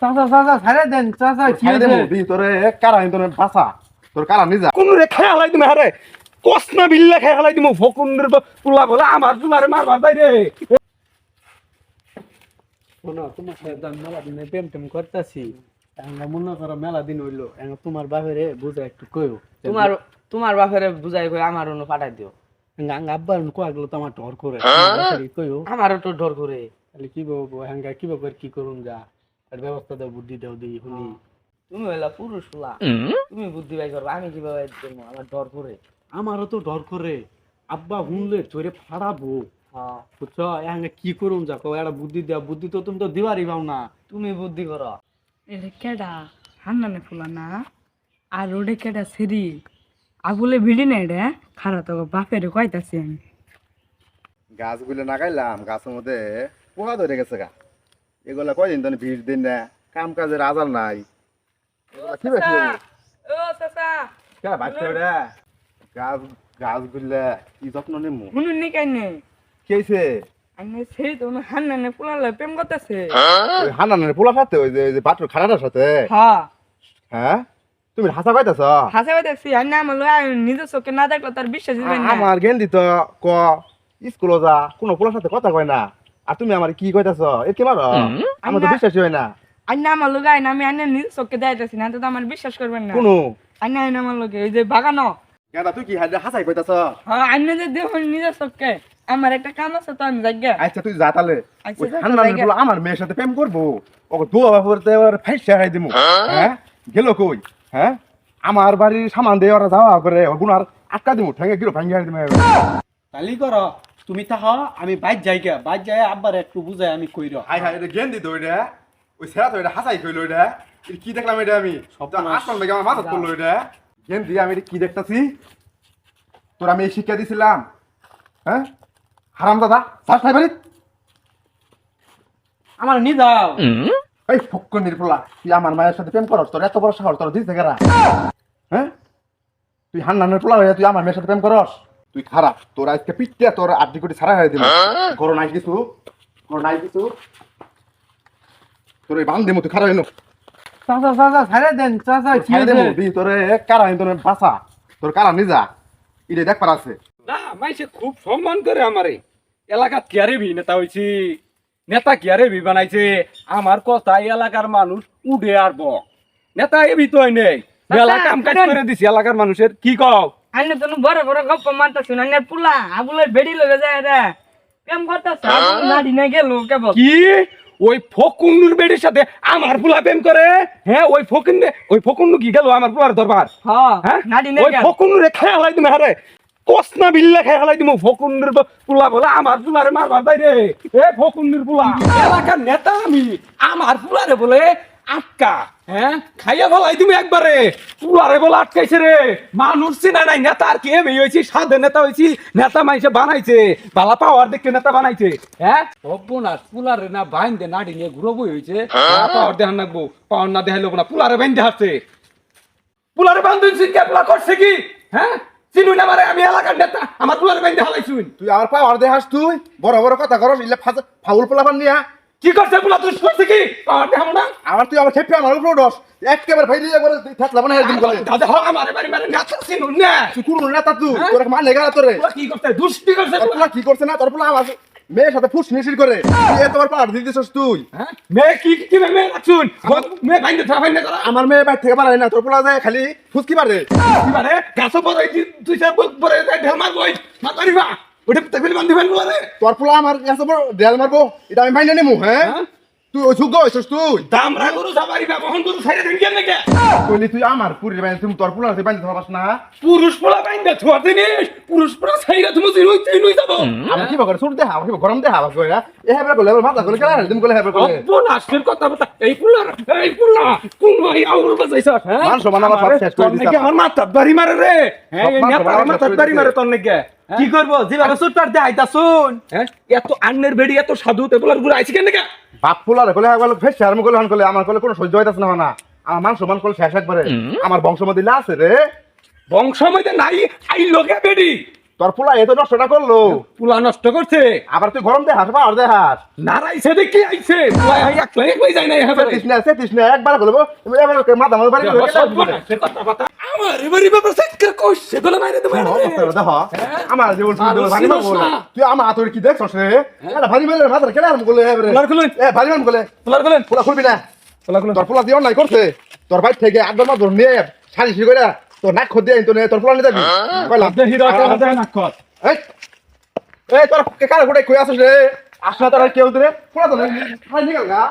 চাচা চাচা ছাড়ে দেন চাচা কি হয়েছে? তোরে কারা তোরে বাসা তোর কারা নিজা? কোন রে খেয়ে হালাই তুমি হারে কসনা বিল্লা খেয়ে হালাই তুমি ফকুন্ডের পুলা বলে আমার পুলারে মারবার তাই রে। শোনো তোমার আমি মেলা দিনে প্রেম টেম করতেছি মনে করো মেলা দিন হইল তোমার বাপেরে বুঝা একটু কইও। তোমার তোমার বাপের বুঝাই কই আমার অন্য পাঠাই দিও। আব্বার কোয়াগুলো তো আমার ডর করে। কইও। আমারও তো ডর করে। তাহলে কি বলব হ্যাঙ্গা কি করে কি করুন যা। আর ব্যবস্থা দাও বুদ্ধি দাও দিই শুনি। তুমি হইলা পুরুষ ফুলা তুমি বুদ্ধি বাই করবে আমি কীভাবে আমার ডর করে। আমারও তো ডর করে। আব্বা হুনলে চোরে ফাড়াবো। হ্যাঁ। বুঝছ? হ্যাঙ্গা কি একটা বুদ্ধি দেওয়া বুদ্ধি তো তুমি তো দিবারই পাও না। তুমি বুদ্ধি করো। এটা কেডা? হান্নানে ফুলা না? আর ওডে কেডা সিরি আগুলে ভিড়ি না এটা খারা তো বাপের কয়তাছি আমি। গাছগুলো লাগাইলাম গাছের মধ্যে পোহা ধরে গেছে গা। এগুলা কয়দিন তো ভিড় দিন না কাম কাজের আজাল নাই। এগুলা কি বাচ্চা গাছ কি যত্ন নেমু? শুনুন নি কাইনে। কি আমি সেই তো হান্নানে ফুলালে প্রেম করতেছে। সাথে ওই যে সাথে? হ্যাঁ। হ্যাঁ? তুমি হাসা পাইতেছ হাসে দেখছি আর না আমার নিজের চোখে না দেখলে তার বিশ্বাস আমার গেন্দি তো ক স্কুল যা কোনো পোলার সাথে কথা কয় না। আর তুমি আমার কি কইতাছ? এ কি মারো আমার তো বিশ্বাসই হয় না। আর না আমার লোক আইন আমি আইনে নিজের চোখে দেখাইতেছি না তো আমার বিশ্বাস করবেন না। কোনো। আইন আইন আমার লোকে এই যে বাগানো। কেন তুই কি হাসাই কইতাছ? হ্যাঁ আইনে যে দেহ নিজের চোখে আমার একটা কাম আছে তো আমি যাই আচ্ছা তুই যা তাহলে। আচ্ছা, ওই হান্নানের জায়গা। আমার মেয়ের সাথে প্রেম করব? ওকে দোয়া বাপরতে এবার ফাইসা হাই দিমু। হ্যাঁ? গেল কই? হ্যাঁ? আমার বাড়ির সামান দিয়ে ওরা যাওয়া করে গুনার আটকা দিমু ঠেঙ্গে গিরো ভাঙ্গি হাই দিমু। তালি করো। তুমি থাকো আমি বাইর যাই গে বাইর যাই আব্বার একটু বুঝাই আমি কইর। হাই হাই এটা গেন্দি তো এটা ওই সেরা তো এটা হাসাই কইলো এটা। এটা কি দেখলাম এটা আমি? সর্বনাশ। আসমান থেকে আমার মাথা পড়ল এটা? গেন্দি আমি এটা কি দেখতাছি? তোর আমি এই শিক্ষা দিছিলাম। হ্যাঁ? হারাম দাদা চাষ নাই বাড়ি আমার নি দাও এই ফক্কর নির্পলা তুই আমার মায়ের সাথে প্রেম করস তোর এত বড় শহর তোর দিস থেকে হ্যাঁ? তুই হান্নানের পোলা হয়ে তুই আমার মেয়ের সাথে প্রেম করস। তুই খারাপ। তোর আজকে পিঠটা তোর আড্ডি কোটি ছাড়া হয়ে? দিল ঘর নাই কিছু ঘর নাই কিছু। তোর এই বান দিমু তুই খারাপ এনো চাচা চাচা ছাড়ে দেন চাচা কি ছেড়ে দে হয়েছে? মুদি তোরে কারা তোর বাসা তোর কারা নিজা ইরে দেখ পার আছে। না মাইসে খুব সম্মান করে আমারে। এলাকাত কিয়ারে ভি নেতা হইছি নেতা কিয়ারে ভি বানাইছে আমার কথা এলাকার মানুষ উঠে আর নেতা এবি তো নেই। বেলা কাম কাজ করে দিছি এলাকার মানুষের কি কও? আইনে তো বড় বড় গপ্প মারতাছি না পুলা আগুলে বেড়ি লগে যায় রে। প্রেম করতেছে? আগুলে নাড়ি না গেল কেবল। কি? ওই ফকুন্নুর বেড়ির সাথে আমার ফুলা প্রেম করে? হ্যাঁ ওই ফকুন্নে ওই ফকুন্নু কি গেল আমার ফুলার দরবার? হ্যাঁ হ্যাঁ? নাড়ি না ওই গেল। ফকুন্নুরে খেয়ে হালাই তুমি হারে কসনা বিল্লা খেয়ে হালাই তুমি ফকুন্নুর পুলা বলে আমার ফুলারে মারবার তাই রে। এ ফকুন্নুর পুলা। এলাকার নেতা আমি আমার ফুলারে বলে আটকা হ্যাঁ খাইয়া ফেলাই তুমি একবারে। পুলারে বলে আটকাইছে রে। মানুষ চিনা নাই নেতা আর কে? মেয়ে হয়েছি সাধে নেতা হয়েছি নেতা মাইসে বানাইছে। বালা পাওয়ার দেখতে নেতা বানাইছে হ্যাঁ সর্বনাশ পুলারে না বাইন দে নাড়ি নিয়ে ঘুরবই হয়েছে পাওয়ার দেখান লাগবো পাওয়ার না দেখাইলো না পুলারে বাইন দেখাচ্ছে পুলারে বান্ধব সিনকে পুলা করছে কি? হ্যাঁ চিনুই না মারে আমি এলাকার নেতা আমার পুলারে বাইন দেখালাইছুন তুই আমার পাওয়ার দেখাস তুই? বড় বড় কথা করস ইলে ফাউল পোলাপান নিয়া। কি করছে পুলা তুই করছে কি? পাওয়ার দেখাবো না আমার তুই আমার খেপে আমার উপর ডস একেবারে ভাই দিয়ে করে থাকলাম না এরকম করে দাদা হ আমারে বাড়ি মারে নেতা চিনুন না। তুই কোন নেতা তুই। হ্যাঁ? তোর মানে গেল তোরে। কি করছে? দুষ্টি করছে তোর পোলা কি করছে না? তোর পোলা আমার মেয়ের সাথে ফুস নিশির করে। তুই এ তোমার পাওয়ার দিতেছস তুই। হ্যাঁ? মেয়ে কি কি মেয়ে? রাখছুন মেয়ে বাইন দেখা বাইন করা আমার মেয়ে বাইর থেকে পারে না। তোর পোলা যায় খালি ফুসকি পারে কি মানে গাছ পরে তুই সব পরে ঢেল মারবো মা করিবা ওটা তেমনি বান্ধি ফেলব রে? তোর পোলা আমার কাছে দেয়াল মারবো এটা আমি মাইনে নেব হ্যাঁ? হ্যাঁ? তুই অযোগ্য হয়েছিস তুই? দামরা গরু সাবারি বা বহন গরু ছাইরে দেন কেন কইলি তুই আমার পুরীর বাইরে তুমি তোর পোলা বাইরে ধরবাস না। পুরুষ পোলা বাইন দে ছোয়া দিনিস পুরুষ পোলা ছাইরে তুমি জিরুই চাই নই যাব। আমার কি করে? সুর দেখা আমার কি গরম দেখা আমার কইরা এ হেবে বলে মাথা করে কেলা তুমি কইলে হেবে কইলে অপনাশের কথা বলতা এই পুলার এই পুলা কোন ভাই আউল বাজাইছ হ্যাঁ? মান সম্মান আমার শেষ করে দিছে আমার মাথা বাড়ি মারে রে? হ্যাঁ মাথা বাড়ি মারে তোর নাকি? কি করব? যেভাবে সুটপার দেয় আইতা শুন। হ্যাঁ? এত আন্নের বেড়ি এত সাধু তে বলার গুড় আইছি কেন বাপ পোলারে কইলে হেবে ফেস শেয়ার মু কইলে হন কইলে আমার কইলে কোনো সহ্য হইতাছ না না আমার মান সম্মান কইলে শেষ একবারে। আমার বংশ মদিলা আছে রে। বংশ মধ্যে নাই আই লোকে বেড়ি। তোর পোলা এত নষ্টটা করল। পুলা নষ্ট করছে। আবার তুই গরম দেখাস পাওয়ার দেখাস নারাইছে দেখি আইছে? পুলা একলা একলাই যায় না সেতিস না সেতিস না একবার বলব এবার মাথা মাথা বাড়ি আমার মাইরে দেব দেখো আমার যে বলছি ভারী বলে তুই আমার তোর কি রে কেন করলে ভারী বলে। পোলা খুলবি না। পুলা খুলুন। তোর পোলা দিয়ে অন্যায় করছে। তোর বাইর থেকে আড্ডা মাছ ধর নিয়ে সারি সিরি করে তোর নাক খদ দিয়ে তো তোর পোলা নিয়ে যাবি। কইলাম হিরো কে দে না কর এই এই তোর কার গোটে কই আসছ রে আসনা তোর কেউ রে। পোলা তো নাই নিয়ে গা।